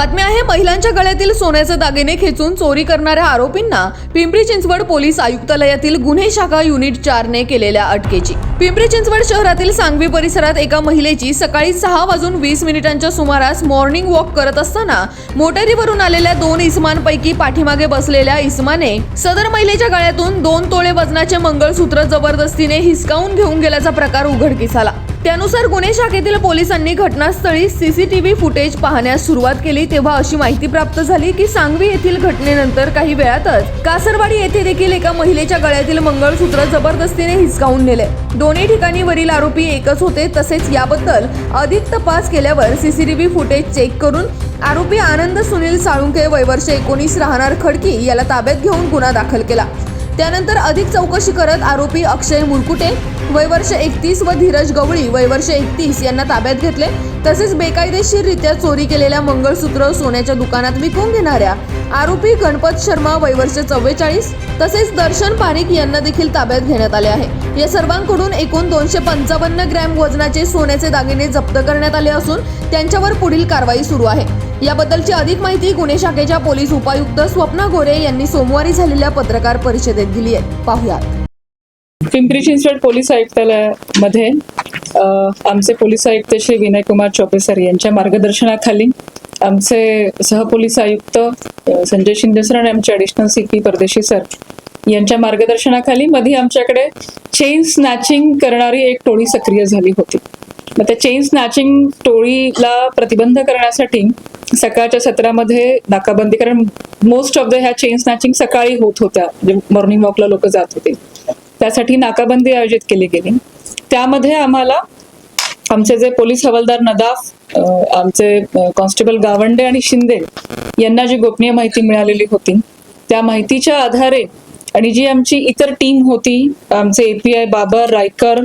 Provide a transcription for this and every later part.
बातमी आहे महिलांच्या गळ्यातील सोन्याचे दागिने खेचून चोरी करणाऱ्या आरोपींना पिंपरी चिंचवड पोलीस आयुक्तालयातील गुन्हे शाखा युनिट चारने केलेल्या अटकेची. पिंपरी चिंचवड शहरातील सांगवी परिसरात एका महिलेची सकाळी सहा वाजून वीस मिनिटांच्या सुमारास मॉर्निंग वॉक करत असताना मोटारीवरून आलेल्या दोन इसमांपैकी पाठीमागे बसलेल्या इसमाने सदर महिलेच्या गळ्यातून दोन तोळे वजनाचे मंगळसूत्र जबरदस्तीने हिसकावून घेऊन गेल्याचा प्रकार उघडकीस आला. त्यानुसार गुन्हे शाखेतील पोलिसांनी घटनास्थळी सीसीटीव्ही फुटेज पाहण्यास सुरुवात केली तेव्हा अशी माहिती प्राप्त झाली की सांगवी येथील घटनेनंतर काही वेळातच कासरवाडी येथे देखील एका महिलेच्या गळ्यातील मंगळसूत्र जबरदस्तीने हिसकावून नेले. दोन्ही ठिकाणी वरील आरोपी एकच होते तसेच याबद्दल अधिक तपास केल्यावर सीसीटीव्ही फुटेज चेक करून आरोपी आनंद सुनील साळुंके वयवर्ष एकोणीस राहणार खडकी याला ताब्यात घेऊन गुन्हा दाखल केला. त्यानंतर अधिक चौकशी करत आरोपी अक्षय मुरकुटे वयवर्ष एकतीस व धीरज गवळी वयवर्ष एकतीस यांना ताब्यात घेतले. तसेच बेकायदेशीररित्या चोरी केलेल्या मंगळसूत्र सोन्याच्या दुकानात विकून घेणाऱ्या आरोपी गणपत शर्मा वयवर्ष चव्वेचाळीस तसेच दर्शन पारिक यांना देखील ताब्यात घेण्यात आले आहे. या सर्वांकडून एकूण दोनशे पंचावन्न ग्रॅम वजनाचे सोन्याचे दागिने जप्त करण्यात आले असून त्यांच्यावर पुढील कारवाई सुरू आहे. याबद्दलची अधिक माहिती गुन्हे शाखेच्या पोलीस उपायुक्त स्वप्ना गोरे यांनी सोमवारी झालेल्या पत्रकार परिषदेत दिली आहे. पाहुयात. पिंपरी चिंचवड पोलीस आयुक्तालयामध्ये आमचे पोलीस आयुक्त श्री विनय कुमार सर यांच्या मार्गदर्शनाखाली आमचे सहपोलीस आयुक्त संजय शिंदे सर आणि आमचे additional C P Pardeshi sir यांच्या मार्गदर्शनाखाली मध्ये आमच्याकडे चेन स्नॅचिंग करणारी एक टोळी सक्रिय झाली होती. मग त्या चेन स्नॅचिंग टोळीला प्रतिबंध करण्यासाठी सकाळच्या सत्रामध्ये नाकाबंदी कारण मोस्ट ऑफ द ह्या चेन स्नॅचिंग सकाळी होत होत्या. म्हणजे मॉर्निंग वॉकला लोक जात होते. त्यासाठी नाकाबंदी आयोजित केली गेली. त्यामध्ये आम्हाला आमचे जे पोलीस हवालदार नदाफ आमचे कॉन्स्टेबल गावंडे आणि शिंदे यांना जी गोपनीय माहिती मिळालेली होती त्या माहितीच्या आधारे आणि जी आमची इतर टीम होती आमचे एपीआय बाबर रायकर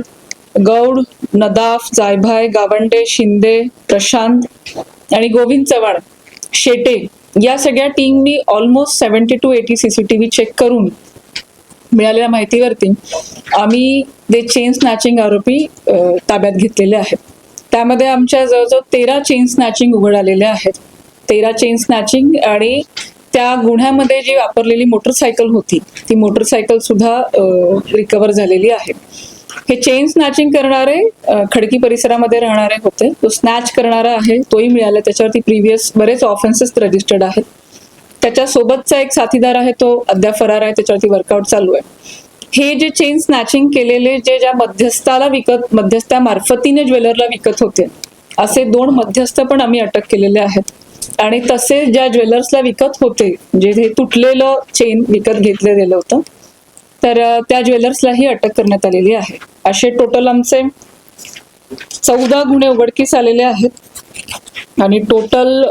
गौड नदाफ जायभाय गावंडे शिंदे प्रशांत आणि गोविंद चव्हाण शेटे या सगळ्या टीमनी almost seventy two eighty CCTV check करून मिळालेल्या माहितीवरती आम्ही ते चेन स्नॅचिंग आरोपी ताब्यात घेतलेले आहेत. त्यामध्ये आमच्या जवळजवळ तेरा चेन स्नॅचिंग उघड आलेले आहेत. तेरा चेन स्नॅचिंग आणि त्या गुन्ह्यामध्ये जी वापरलेली मोटरसायकल होती ती मोटरसायकल सुद्धा रिकवर झालेली आहे. हे चेन स्नॅचिंग करणारे खडकी परिसरामध्ये राहणारे होते. तो स्नॅच करणारा आहे तोही मिळाला. त्याच्यावरती प्रिव्हियस बरेच ऑफेन्सेस रजिस्टर्ड आहेत. त्याच्यासोबतचा एक साथीदार आहे तो अद्याप फरार आहे. त्याच्यावरती वर्कआउट चालू आहे. हे जे चेन स्नॅचिंग केलेले जे ज्या मध्यस्थाला विकत मध्यस्थ्या मार्फतीने ज्वेलरला विकत होते असे दोन मध्यस्थ पण आम्ही अटक केलेले आहेत. आणि तसे ज्या ज्वेलर्सला विकत होते जे हे तुटलेलं चेन विकत घेतलं गेलं होतं तर त्या ज्वेलर्सलाही अटक करण्यात आलेली आहे. असे टोटल आमचे चौदा गुन्हे उघडकीस आलेले आहेत. आणि टोटल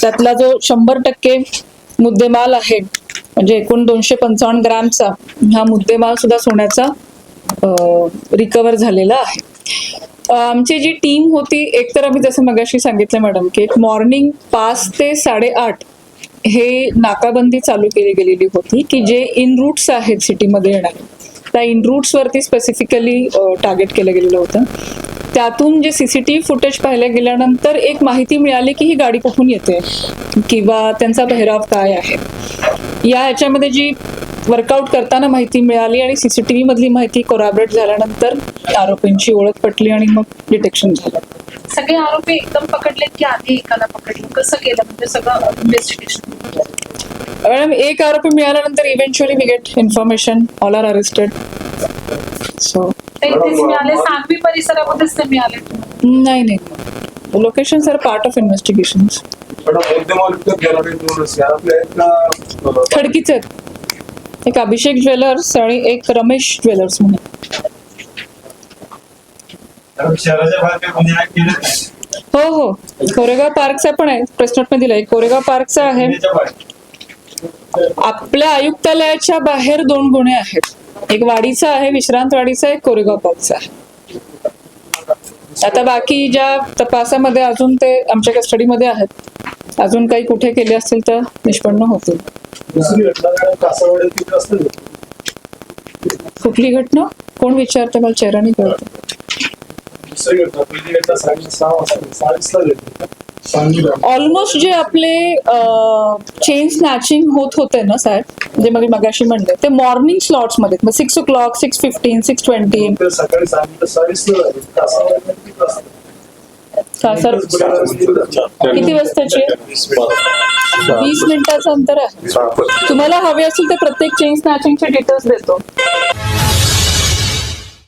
त्यातला जो शंभर टक्के मुद्देमाल आहे म्हणजे एकूण दोनशे पंचावन्न ग्रॅमचा हा मुद्देमाल सुद्धा सोन्याचा रिकवर झालेला आहे. आमची जी टीम होती एक तर आम्ही जसं मगाशी सांगितलं मॅडम की मॉर्निंग पाच ते साडेआठ हे नाकाबंदी चालू केली गेलेली होती की जे इन रूट्स आहेत सिटीमध्ये येणारे त्या इन रूट्स वरती स्पेसिफिकली टार्गेट केलं गेलेलं होतं. त्यातून जे सीसीटीव्ही फुटेज पाहिल्या गेल्यानंतर एक माहिती मिळाली की ही गाडी कुठून येते किंवा त्यांचा पेहराव काय आहे. या याच्यामध्ये जी वर्कआउट करताना माहिती मिळाली आणि सीसीटीव्ही मधली माहिती कोराबरेट झाल्यानंतर आरोपींची ओळख पटली आणि मग डिटेक्शन झालं. सगळे आरोपी एकदम पकडले की आधी एकाला पकडलं. कसं केलं? म्हणजे सगळं इन्व्हेस्टिगेशन मॅडम एक आरोपी मिळाल्यानंतर eventually we get information all are arrested so ते इथेच मिळाले. सांगवी परिसरामध्येच ते मिळाले. नाही नाही. Locations are part of investigation खडकीचे आहेत. एक अभिषेक ज्वेलर्स आणि एक रमेश ज्वेलर्स म्हणून. मॅडम, शहराच्या बाहेर काही गुन्हे आहेत केले नाही. हो हो. कोरेगाव पार्कचा पण आहे. प्रेस नोटमध्ये दिलाय. कोरेगाव पार्कचा आहे. बाहेर. आपल्या आयुक्तालयाच्या बाहेर दोन गुन्हे आहेत. एक वाडीचा आहे विश्रांतवाडीचा एक कोरेगाव पार्कचा आहे. आता बाकी ज्या तपासामध्ये अजून ते आमच्या कस्टडीमध्ये आहेत अजून काही कुठे केले असतील तर निष्पन्न होतील. दुसरी घटना कुठली घटना? कोण विचारतं? मला चेहरा नाही कळत. साडे सहा वाजता ऑलमोस्ट जे आपले चेन स्नॅचिंग होत होते ना साहेब जे मग मगाशी म्हणले ते morning स्लॉट्समध्ये six o'clock six fifteen six twenty किती किती वाजताची वीस मिनिटाचं अंतर आहे. तुम्हाला हवे असेल तर प्रत्येक चेन स्नॅचिंगचे डिटेल्स देतो.